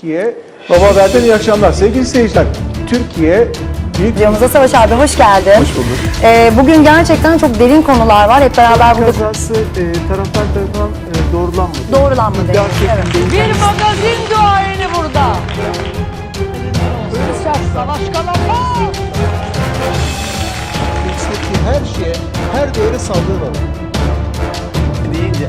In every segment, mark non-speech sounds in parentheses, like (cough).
Türkiye Baba Haber'den iyi akşamlar. Sevgili seyirciler, Türkiye büyük Stüdyomuza Savaş abi hoş geldin. Hoş bulduk. Ee, bugün gerçekten çok derin konular var. Hep beraber burada kazası e, taraftar tarafından e, doğrulanmadı. doğrulanmadı. Evet. Bir magazin duayeni burada. Savaş kalamaz. Her şeye, her değere saldırı var. deyince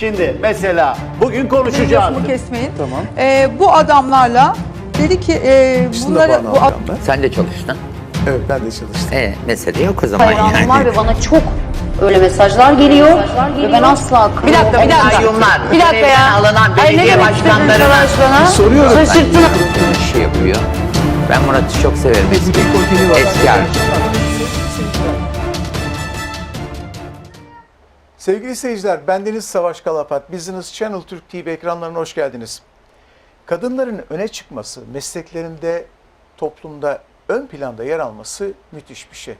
Şimdi mesela bugün konuşacağız. Lafımı kesmeyin. Tamam. Ee, bu adamlarla dedi ki e, İkisini de bunları puan bu alacağım ad- ben. Sen de çalıştın. Evet ben de çalıştım. E mesele yok o zaman hayranım var yani. ve bana çok öyle mesajlar geliyor ve ben asla Bir dakika bir dakika. Kayyumlar, Bir dakika görevden ya. alınan Ay, ne belediye demek istedin başkanlarına Savaş bana? Soruyorum. Şaşırttın. iş yapıyor. Ben Murat'ı çok severim eski, Bir eski arkadaşım. Sevgili seyirciler, bendeniz Savaş Kalapat. Business Channel Türk TV ekranlarına hoş geldiniz. Kadınların öne çıkması, mesleklerinde, toplumda ön planda yer alması müthiş bir şey.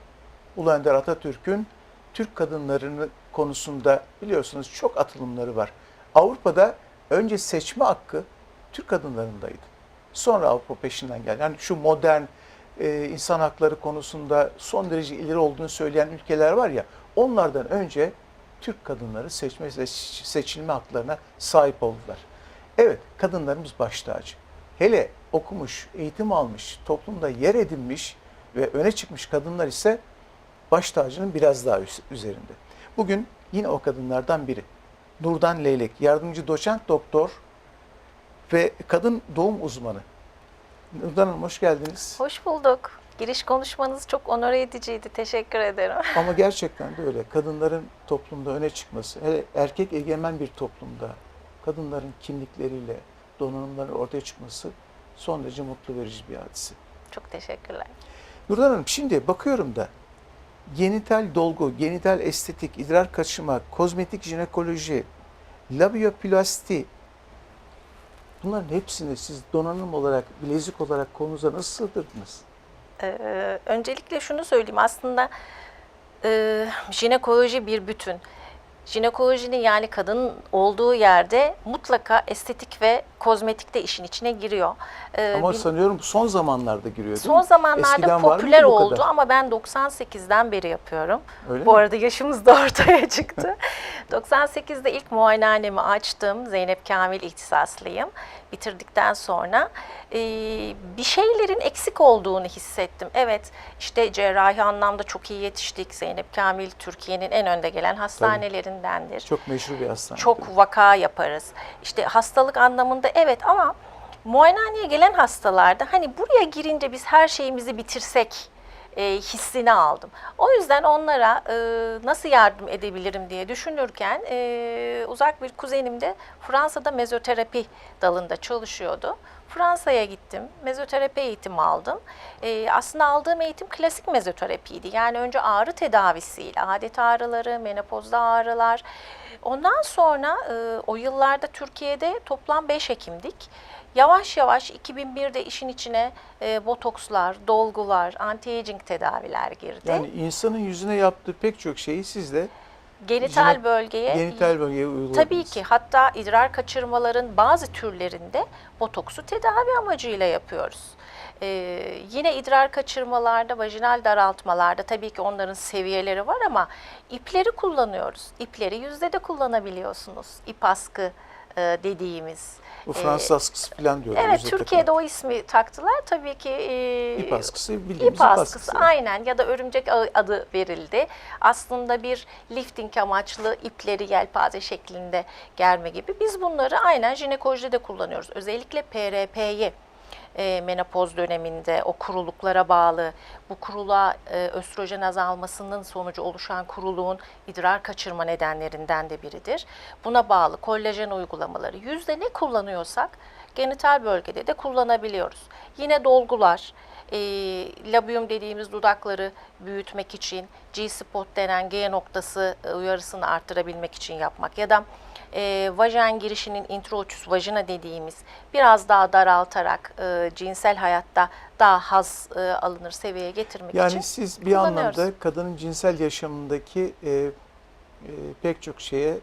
Ulu Önder Atatürk'ün Türk kadınlarının konusunda biliyorsunuz çok atılımları var. Avrupa'da önce seçme hakkı Türk kadınlarındaydı. Sonra Avrupa peşinden geldi. Yani şu modern e, insan hakları konusunda son derece ileri olduğunu söyleyen ülkeler var ya, onlardan önce Türk kadınları seçme ve seçilme haklarına sahip oldular. Evet, kadınlarımız baş tacı. Hele okumuş, eğitim almış, toplumda yer edinmiş ve öne çıkmış kadınlar ise baş tacının biraz daha üzerinde. Bugün yine o kadınlardan biri. Nurdan Leylek, yardımcı doçent doktor ve kadın doğum uzmanı. Nurdan Hanım hoş geldiniz. Hoş bulduk. Giriş konuşmanız çok onore ediciydi. Teşekkür ederim. (laughs) Ama gerçekten de öyle. Kadınların toplumda öne çıkması, hele erkek egemen bir toplumda kadınların kimlikleriyle, donanımları ortaya çıkması son derece mutlu verici bir hadise. Çok teşekkürler. Nurdan Hanım şimdi bakıyorum da genital dolgu, genital estetik, idrar kaçırma, kozmetik jinekoloji, labioplasti bunların hepsini siz donanım olarak, bilezik olarak konunuza nasıl sığdırdınız? Ee, öncelikle şunu söyleyeyim. Aslında e, jinekoloji bir bütün. Jinekolojinin yani kadın olduğu yerde mutlaka estetik ve kozmetik de işin içine giriyor. Ee, Ama bil- sanıyorum son zamanlarda giriyor değil Son mi? zamanlarda Eskiden var mıydı popüler bu oldu kadar? ama ben 98'den beri yapıyorum. Öyle Bu mi? arada yaşımız da (laughs) ortaya çıktı. 98'de ilk muayenehanemi açtım. Zeynep Kamil ihtisaslıyım. Bitirdikten sonra e, bir şeylerin eksik olduğunu hissettim. Evet işte cerrahi anlamda çok iyi yetiştik. Zeynep Kamil Türkiye'nin en önde gelen hastanelerindendir Çok meşhur bir hastane. çok vaka yaparız. İşte hastalık anlamında evet ama muayenehaneye gelen hastalarda hani buraya girince biz her şeyimizi bitirsek e, hissini aldım. O yüzden onlara e, nasıl yardım edebilirim diye düşünürken e, uzak bir kuzenim de Fransa'da mezoterapi dalında çalışıyordu. Fransa'ya gittim, mezoterapi eğitimi aldım. E, aslında aldığım eğitim klasik mezoterapiydi. Yani önce ağrı tedavisiyle, adet ağrıları, menopozda ağrılar. Ondan sonra e, o yıllarda Türkiye'de toplam 5 hekimdik. Yavaş yavaş 2001'de işin içine e, botokslar, dolgular, anti-aging tedaviler girdi. Yani insanın yüzüne yaptığı pek çok şeyi siz de genital jine- bölgeye genital bölgeye uyguladınız. Tabii ki hatta idrar kaçırmaların bazı türlerinde botoksu tedavi amacıyla yapıyoruz. Ee, yine idrar kaçırmalarda, vajinal daraltmalarda tabii ki onların seviyeleri var ama ipleri kullanıyoruz. İpleri yüzde de kullanabiliyorsunuz. İp askı e, dediğimiz. Bu Fransız askısı falan diyorlar. Evet Türkiye'de takılan. o ismi taktılar. Tabii ki e, İp askısı bildiğimiz İp askısı askısı. aynen ya da örümcek ağı adı verildi. Aslında bir lifting amaçlı ipleri yelpaze şeklinde germe gibi. Biz bunları aynen jinekolojide de kullanıyoruz. Özellikle PRP'yi e, menopoz döneminde o kuruluklara bağlı bu kuruluğa e, östrojen azalmasının sonucu oluşan kuruluğun idrar kaçırma nedenlerinden de biridir. Buna bağlı kollajen uygulamaları yüzde ne kullanıyorsak genital bölgede de kullanabiliyoruz. Yine dolgular, e, labium dediğimiz dudakları büyütmek için, G-spot denen G noktası e, uyarısını arttırabilmek için yapmak ya da e, vajen girişinin introitus vajina dediğimiz biraz daha daraltarak e, cinsel hayatta daha haz e, alınır seviyeye getirmek için Yani siz bir anlamda kadının cinsel yaşamındaki e, e, pek çok şeye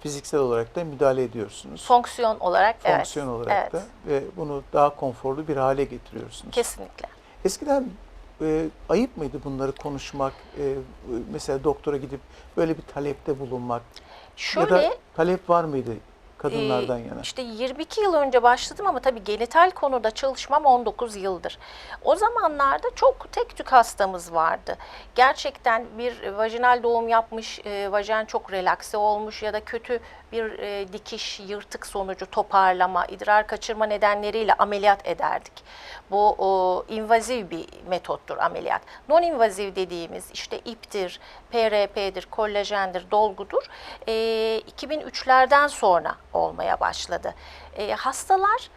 fiziksel olarak da müdahale ediyorsunuz. Fonksiyon olarak evet. Fonksiyon olarak evet. da ve bunu daha konforlu bir hale getiriyorsunuz. Kesinlikle. Eskiden e, ayıp mıydı bunları konuşmak? E, mesela doktora gidip böyle bir talepte bulunmak Şöyle ya da talep var mıydı kadınlardan Ee, yana? İşte 22 yıl önce başladım ama tabii genital konuda çalışmam 19 yıldır. O zamanlarda çok tek tük hastamız vardı. Gerçekten bir vajinal doğum yapmış, e, vajen çok relakse olmuş ya da kötü bir e, dikiş, yırtık sonucu toparlama, idrar kaçırma nedenleriyle ameliyat ederdik. Bu o, invaziv bir metottur ameliyat. Non-invaziv dediğimiz işte iptir, PRP'dir, kollajendir, dolgudur. E, 2003'lerden sonra olmaya başladı. E, hastalar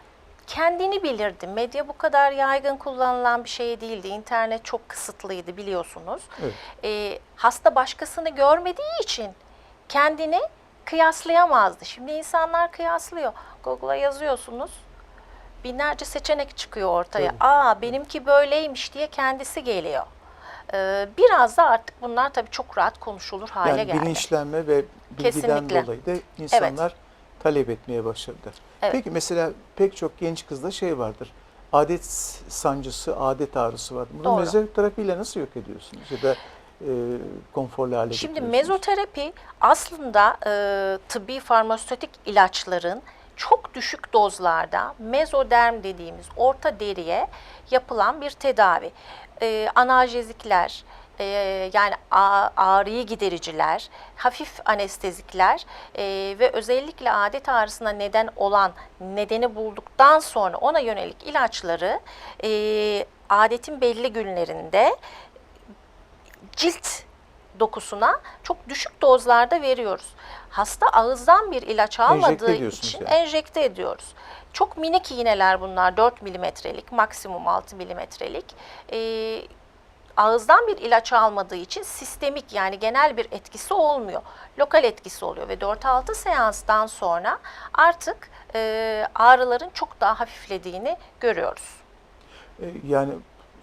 kendini bilirdi. Medya bu kadar yaygın kullanılan bir şey değildi. İnternet çok kısıtlıydı biliyorsunuz. Evet. E, hasta başkasını görmediği için kendini kıyaslayamazdı. Şimdi insanlar kıyaslıyor. Google'a yazıyorsunuz. Binlerce seçenek çıkıyor ortaya. Tabii. Aa benimki böyleymiş diye kendisi geliyor. Ee, biraz da artık bunlar tabii çok rahat konuşulur hale Yani geldi. bilinçlenme ve bilgiden Kesinlikle. dolayı da insanlar talep etmeye başladılar. Evet. Peki mesela pek çok genç kızda şey vardır. Adet sancısı, adet ağrısı vardır. Bunu Doğru. mezoterapiyle nasıl yok ediyorsunuz? Ya da e, konforlu hale Şimdi mezoterapi aslında e, tıbbi farmasötik ilaçların çok düşük dozlarda mezoderm dediğimiz orta deriye yapılan bir tedavi. E, analjezikler, e, yani ağrıyı gidericiler, hafif anestezikler e, ve özellikle adet ağrısına neden olan nedeni bulduktan sonra ona yönelik ilaçları e, adetin belli günlerinde cilt dokusuna çok düşük dozlarda veriyoruz. Hasta ağızdan bir ilaç almadığı ediyorsunuz için yani. enjekte ediyoruz. Çok minik iğneler bunlar 4 milimetrelik maksimum 6 milimetrelik. Ee, ağızdan bir ilaç almadığı için sistemik yani genel bir etkisi olmuyor. Lokal etkisi oluyor ve 4-6 seanstan sonra artık e, ağrıların çok daha hafiflediğini görüyoruz. E, yani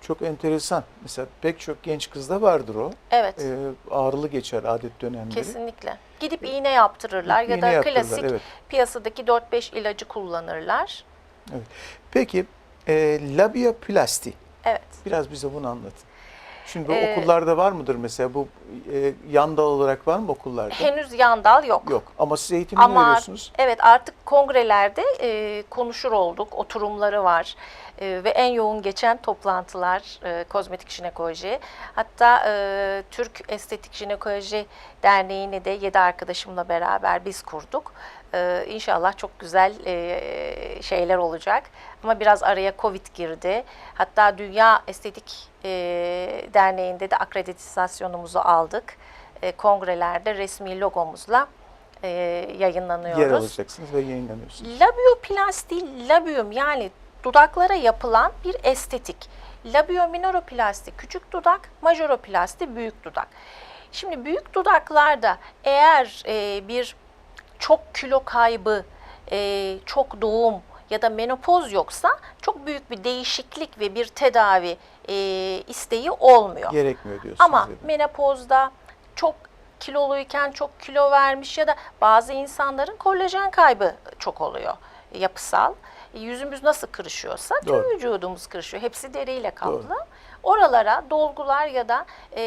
çok enteresan. Mesela pek çok genç kızda vardır o. Evet. E, ağrılı geçer adet dönemleri. Kesinlikle. Gidip iğne yaptırırlar Gidip ya iğne da yaptırırlar, klasik evet. piyasadaki 4-5 ilacı kullanırlar. Peki e, labiaplasti. Evet. Biraz bize bunu anlatın. Şimdi Ee, okullarda var mıdır mesela bu e, yan dal olarak var mı okullarda? Henüz yandal yok. Yok ama siz eğitimini Ama veriyorsunuz. evet artık kongrelerde e, konuşur olduk. Oturumları var. E, ve en yoğun geçen toplantılar e, kozmetik jinekoloji. Hatta e, Türk Estetik Jinekoloji Derneği'ni de 7 arkadaşımla beraber biz kurduk. E, inşallah çok güzel e, şeyler olacak. Ama biraz araya Covid girdi. Hatta Dünya Estetik e, Derneği'nde de akreditasyonumuzu aldık. E, kongrelerde resmi logomuzla e, yayınlanıyoruz. Yer alacaksınız ve yayınlanıyorsunuz. Labioplasti, labium yani dudaklara yapılan bir estetik. Labiominoplasti küçük dudak, majoroplasti büyük dudak. Şimdi büyük dudaklarda eğer e, bir çok kilo kaybı, e, çok doğum ya da menopoz yoksa çok büyük bir değişiklik ve bir tedavi e, isteği olmuyor. Gerekmiyor diyorsunuz. Ama ya da. menopozda çok kiloluyken çok kilo vermiş ya da bazı insanların kolajen kaybı çok oluyor yapısal. E, Yüzümüz nasıl kırışıyorsa tüm Doğru. vücudumuz kırışıyor. Hepsi deriyle kaplı. Oralara dolgular ya da e,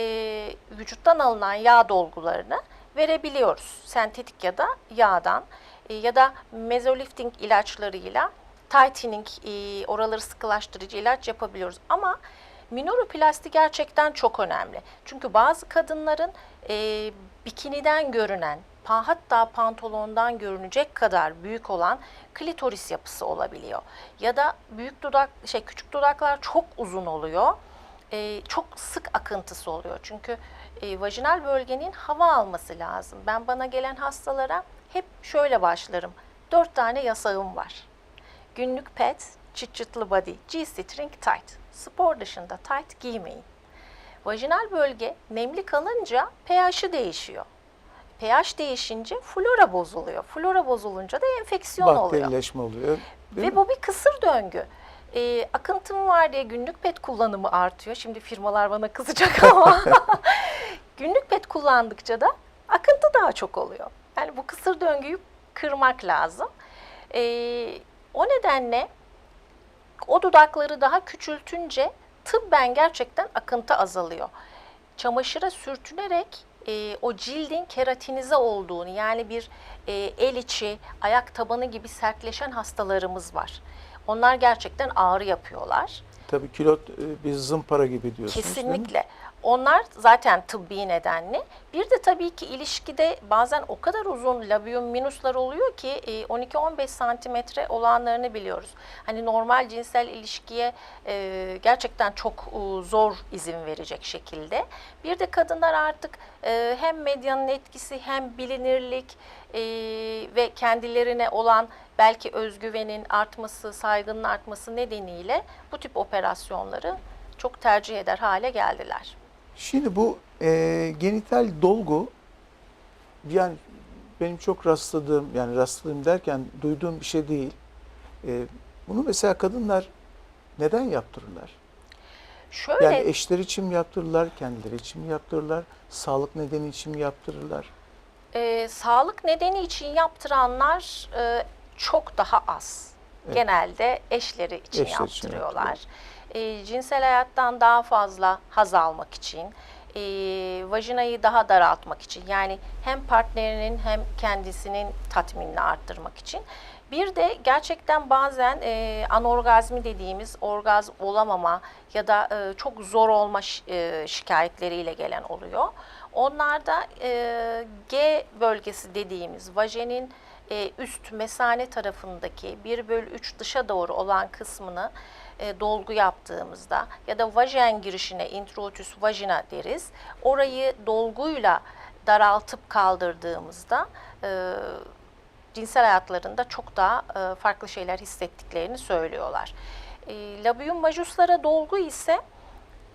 vücuttan alınan yağ dolgularını verebiliyoruz. Sentetik ya da yağdan E, ya da mezolifting ilaçlarıyla tightening, e, oraları sıkılaştırıcı ilaç yapabiliyoruz. Ama minoroplasti gerçekten çok önemli. Çünkü bazı kadınların e, bikiniden görünen, hatta pantolondan görünecek kadar büyük olan klitoris yapısı olabiliyor. Ya da büyük dudak, şey küçük dudaklar çok uzun oluyor. E, çok sık akıntısı oluyor. Çünkü e, vajinal bölgenin hava alması lazım. Ben bana gelen hastalara hep şöyle başlarım. Dört tane yasağım var. Günlük pet, çıt çıtlı body, G-string tight. Spor dışında tight giymeyin. Vajinal bölge nemli kalınca pH'i değişiyor. pH değişince flora bozuluyor. Flora bozulunca da enfeksiyon oluyor. Bakterileşme oluyor. Ve mi? bu bir kısır döngü. Ee, akıntım var diye günlük pet kullanımı artıyor. Şimdi firmalar bana kızacak (laughs) ama günlük pet kullandıkça da akıntı daha çok oluyor. Yani bu kısır döngüyü kırmak lazım. E, o nedenle o dudakları daha küçültünce tıbben gerçekten akıntı azalıyor. Çamaşıra sürtünerek e, o cildin keratinize olduğunu yani bir e, el içi, ayak tabanı gibi sertleşen hastalarımız var. Onlar gerçekten ağrı yapıyorlar. Tabii kilot e, bir zımpara gibi diyorsunuz? Kesinlikle. Onlar zaten tıbbi nedenli. Bir de tabii ki ilişkide bazen o kadar uzun labium minuslar oluyor ki e, 12-15 santimetre olanlarını biliyoruz. Hani normal cinsel ilişkiye e, gerçekten çok e, zor izin verecek şekilde. Bir de kadınlar artık e, hem medyanın etkisi hem bilinirlik e, ve kendilerine olan belki özgüvenin artması, saygının artması nedeniyle bu tip operasyonları çok tercih eder hale geldiler. Şimdi bu e, genital dolgu yani benim çok rastladığım yani rastladığım derken duyduğum bir şey değil. E, bunu mesela kadınlar neden yaptırırlar? Şöyle Yani eşleri için mi yaptırırlar, kendileri için mi yaptırırlar, sağlık nedeni için mi yaptırırlar? e, sağlık nedeni için yaptıranlar e, çok daha az. Evet. Genelde eşleri için Eşleri için yaptırıyorlar. E, cinsel hayattan daha fazla haz almak için, e, vajinayı daha daraltmak için yani hem partnerinin hem kendisinin tatminini arttırmak için. Bir de gerçekten bazen e, anorgazmi dediğimiz orgazm olamama ya da e, çok zor olma şi- e, şikayetleriyle gelen oluyor. Onlarda e, G bölgesi dediğimiz vajenin e, üst mesane tarafındaki 1 bölü 3 dışa doğru olan kısmını e, dolgu yaptığımızda ya da vajen girişine introitus vagina deriz. Orayı dolguyla daraltıp kaldırdığımızda e, cinsel hayatlarında çok daha e, farklı şeyler hissettiklerini söylüyorlar. E, labium majuslara dolgu ise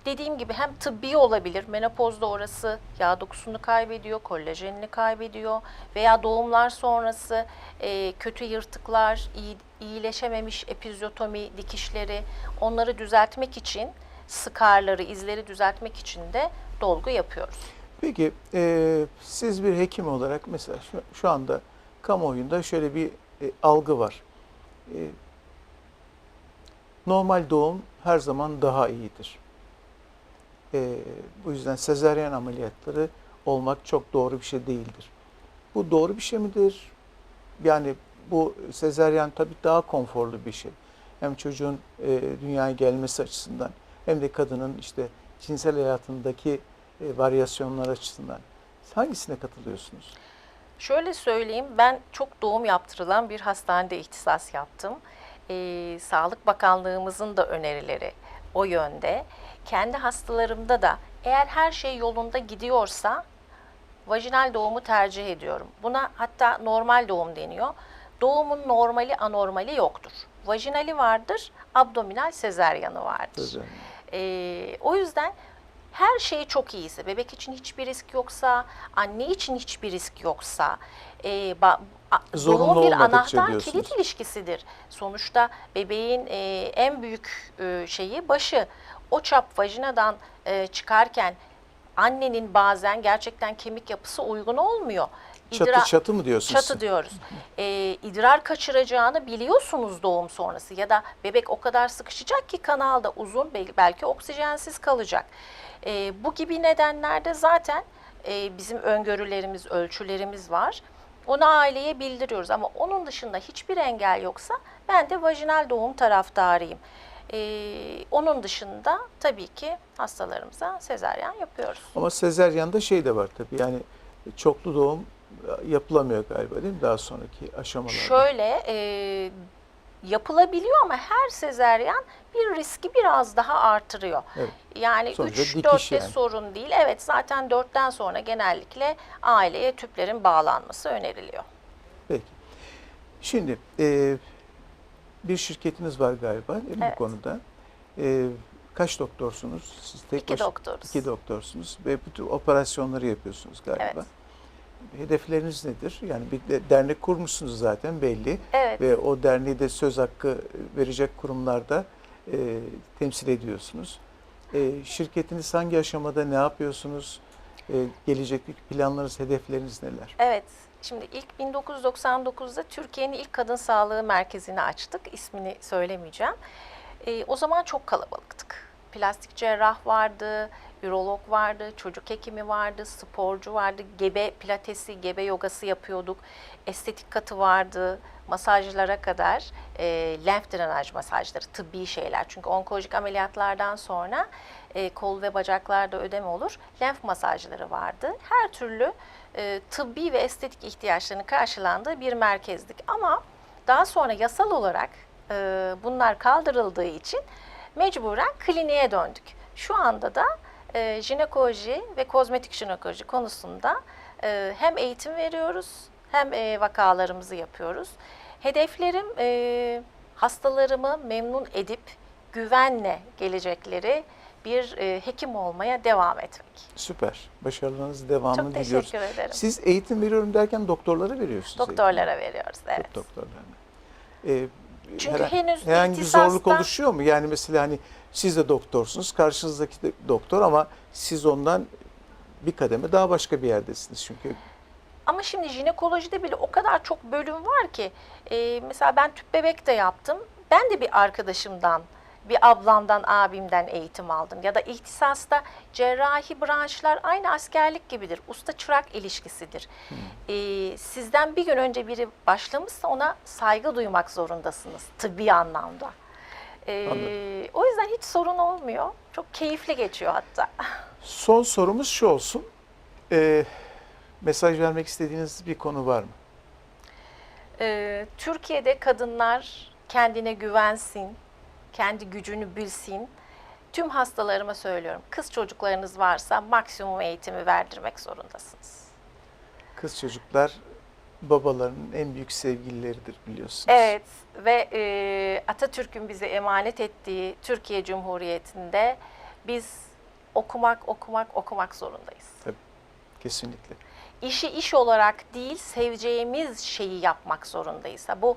dediğim gibi hem tıbbi olabilir. Menopozda orası yağ dokusunu kaybediyor, kolajenini kaybediyor veya doğumlar sonrası e, kötü yırtıklar, iyi, iyileşememiş epizyotomi dikişleri onları düzeltmek için skarları, izleri düzeltmek için de dolgu yapıyoruz. Peki e, siz bir hekim olarak mesela şu, şu anda kamuoyunda şöyle bir e, algı var. E, normal doğum her zaman daha iyidir. E, bu yüzden sezaryen ameliyatları olmak çok doğru bir şey değildir. Bu doğru bir şey midir? Yani bu sezaryen tabii daha konforlu bir şey. Hem çocuğun e, dünyaya gelmesi açısından hem de kadının işte cinsel hayatındaki e, varyasyonlar açısından. Hangisine katılıyorsunuz? Şöyle söyleyeyim, ben çok doğum yaptırılan bir hastanede ihtisas yaptım. Ee, Sağlık Bakanlığımızın da önerileri o yönde. Kendi hastalarımda da eğer her şey yolunda gidiyorsa vajinal doğumu tercih ediyorum. Buna hatta normal doğum deniyor. Doğumun normali anormali yoktur. Vajinali vardır, abdominal sezeryanı vardır. Ee, o yüzden her şey çok iyiyse, bebek için hiçbir risk yoksa, anne için hiçbir risk yoksa, e, ba- Zorunlu bir anahtar kilit ilişkisidir. Sonuçta bebeğin e, en büyük e, şeyi başı. O çap vajinadan e, çıkarken annenin bazen gerçekten kemik yapısı uygun olmuyor. Çatı İdra- çatı mı diyorsunuz? Çatı diyoruz. Ee, idrar kaçıracağını biliyorsunuz doğum sonrası ya da bebek o kadar sıkışacak ki kanalda uzun bel- belki oksijensiz kalacak. Ee, bu gibi nedenlerde zaten e, bizim öngörülerimiz, ölçülerimiz var. Onu aileye bildiriyoruz ama onun dışında hiçbir engel yoksa ben de vajinal doğum taraftarıyım. Ee, onun dışında tabii ki hastalarımıza sezaryen yapıyoruz. Ama sezeryanda şey de var tabii yani çoklu doğum yapılamıyor galiba değil mi daha sonraki aşamalarda? Şöyle e, yapılabiliyor ama her sezeryan bir riski biraz daha artırıyor. Evet. Yani Sonuçta 3-4'te dikiş yani. sorun değil. Evet zaten 4'ten sonra genellikle aileye tüplerin bağlanması öneriliyor. Peki. Şimdi e, bir şirketiniz var galiba değil mi Evet. bu konuda? E, kaç doktorsunuz? Siz tek İki baş- doktoruz. İki doktorsunuz ve bu tür operasyonları yapıyorsunuz galiba. Evet. Hedefleriniz nedir? Yani bir de dernek kurmuşsunuz zaten belli. Evet. Ve o derneği de söz hakkı verecek kurumlarda e, temsil ediyorsunuz. E, şirketiniz hangi aşamada ne yapıyorsunuz? E, gelecekteki planlarınız, hedefleriniz neler? Evet. Şimdi ilk 1999'da Türkiye'nin ilk kadın sağlığı merkezini açtık. İsmini söylemeyeceğim. Ee, o zaman çok kalabalıktık. Plastik cerrah vardı, ürolog vardı, çocuk hekimi vardı, sporcu vardı, gebe pilatesi, gebe yogası yapıyorduk. Estetik katı vardı, masajlara kadar e, lenf drenaj masajları, tıbbi şeyler. Çünkü onkolojik ameliyatlardan sonra e, kol ve bacaklarda ödeme olur. Lenf masajları vardı. Her türlü e, tıbbi ve estetik ihtiyaçlarının karşılandığı bir merkezdik. Ama daha sonra yasal olarak e, bunlar kaldırıldığı için mecburen kliniğe döndük. Şu anda da e, jinekoloji ve kozmetik jinekoloji konusunda e, hem eğitim veriyoruz hem e, vakalarımızı yapıyoruz. Hedeflerim e, hastalarımı memnun edip güvenle gelecekleri bir e, hekim olmaya devam etmek. Süper. Başarılarınız devamını Çok teşekkür diliyoruz. ederim. Siz eğitim veriyorum derken doktorlara veriyorsunuz. Doktorlara veriyoruz, evet. eğitimi. Doktorlarına. Ee, Çünkü henüz herhangi bir zorluk oluşuyor mu? Yani mesela hani siz de doktorsunuz, karşınızdaki de doktor ama siz ondan bir kademe daha başka bir yerdesiniz çünkü. Ama şimdi jinekolojide bile o kadar çok bölüm var ki. e, mesela ben tüp bebek de yaptım. Ben de bir arkadaşımdan, bir ablamdan, abimden eğitim aldım. Ya da ihtisasta cerrahi branşlar aynı askerlik gibidir. Usta çırak ilişkisidir. E, sizden bir gün önce biri başlamışsa ona saygı duymak zorundasınız tıbbi anlamda. E, o yüzden hiç sorun olmuyor. Çok keyifli geçiyor hatta. Son sorumuz şu olsun. Ee, mesaj vermek istediğiniz bir konu var mı? Ee, Türkiye'de kadınlar kendine güvensin, kendi gücünü bilsin. Tüm hastalarıma söylüyorum. Kız çocuklarınız varsa maksimum eğitimi verdirmek zorundasınız. Kız çocuklar babaların en büyük sevgilileridir biliyorsunuz. Evet ve e, Atatürk'ün bize emanet ettiği Türkiye Cumhuriyeti'nde biz okumak, okumak, okumak zorundayız. Kesinlikle. işi iş olarak değil seveceğimiz şeyi yapmak zorundayız. Bu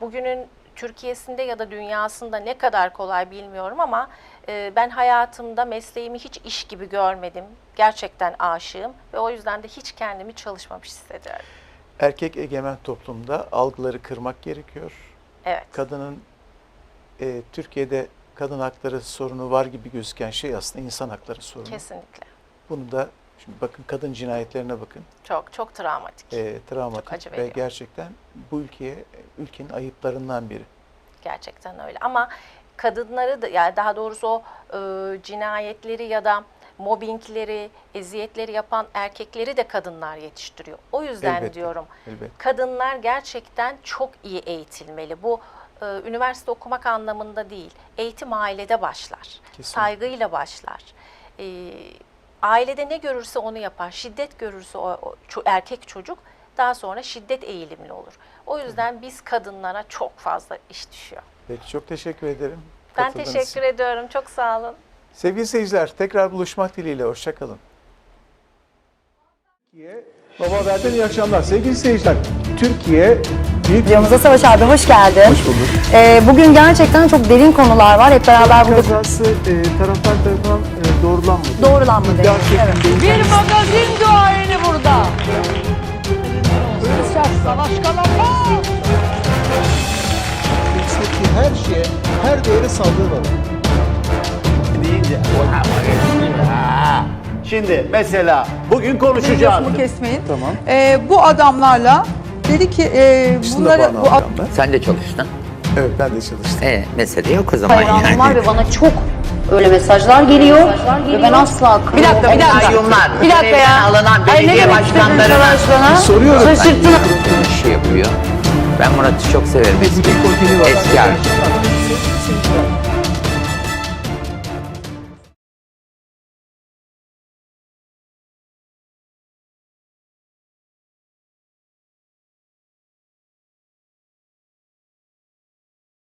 bugünün Türkiye'sinde ya da dünyasında ne kadar kolay bilmiyorum ama e, ben hayatımda mesleğimi hiç iş gibi görmedim. Gerçekten aşığım ve o yüzden de hiç kendimi çalışmamış hissediyorum. Erkek egemen toplumda algıları kırmak gerekiyor. Evet. Kadının e, Türkiye'de kadın hakları sorunu var gibi gözüken şey aslında insan hakları sorunu. Kesinlikle. Bunu da şimdi bakın kadın cinayetlerine bakın. Çok çok travmatik. E, travmatik Çok acı ve veriyor. gerçekten bu ülkeye ülkenin ayıplarından biri. Gerçekten öyle. Ama kadınları da yani daha doğrusu o e, cinayetleri ya da mobbingleri, eziyetleri yapan erkekleri de kadınlar yetiştiriyor. O yüzden Elbette, diyorum elbette. kadınlar gerçekten çok iyi eğitilmeli. Bu e, üniversite okumak anlamında değil. Eğitim ailede başlar. Kesinlikle. Saygıyla başlar. E, ailede ne görürse onu yapar. Şiddet görürse o, o ço- erkek çocuk daha sonra şiddet eğilimli olur. O yüzden biz kadınlara çok fazla iş düşüyor. Peki çok teşekkür ederim. Ben teşekkür için. ediyorum. Çok sağ olun. Sevgili seyirciler tekrar buluşmak dileğiyle hoşçakalın. Baba Haber'den iyi akşamlar. Sevgili seyirciler, Türkiye büyük Videomuza Savaş abi hoş geldin. Hoş bulduk. Ee, bugün gerçekten çok derin konular var. Hep beraber burada kazası e, taraftar tarafından e, doğrulanmadı. doğrulanmadı. Şeklinde Bir magazin duayeni burada. Savaş kalamaz. her şeye, her değere saldırı var. Şimdi mesela bugün konuşacağız. Lafımı kesmeyin. Tamam. Ee, bu adamlarla dedi ki e, bunları bu ad- adamlar. Sen de çalıştın. Evet ben de çalıştım. E, mesele yok o zaman Hayranım var yani. ve bana çok öyle mesajlar geliyor ve ben asla Bir dakika, bir dakika. Kayyumlar, Bir dakika görevden ya. alınan Ay, ne belediye demek istedin başkanlarına? Soruyorum. Şaşırttın. iş yapıyor. Ben Murat'ı çok severim eski. Bir kodini var. Eski arkadaşım.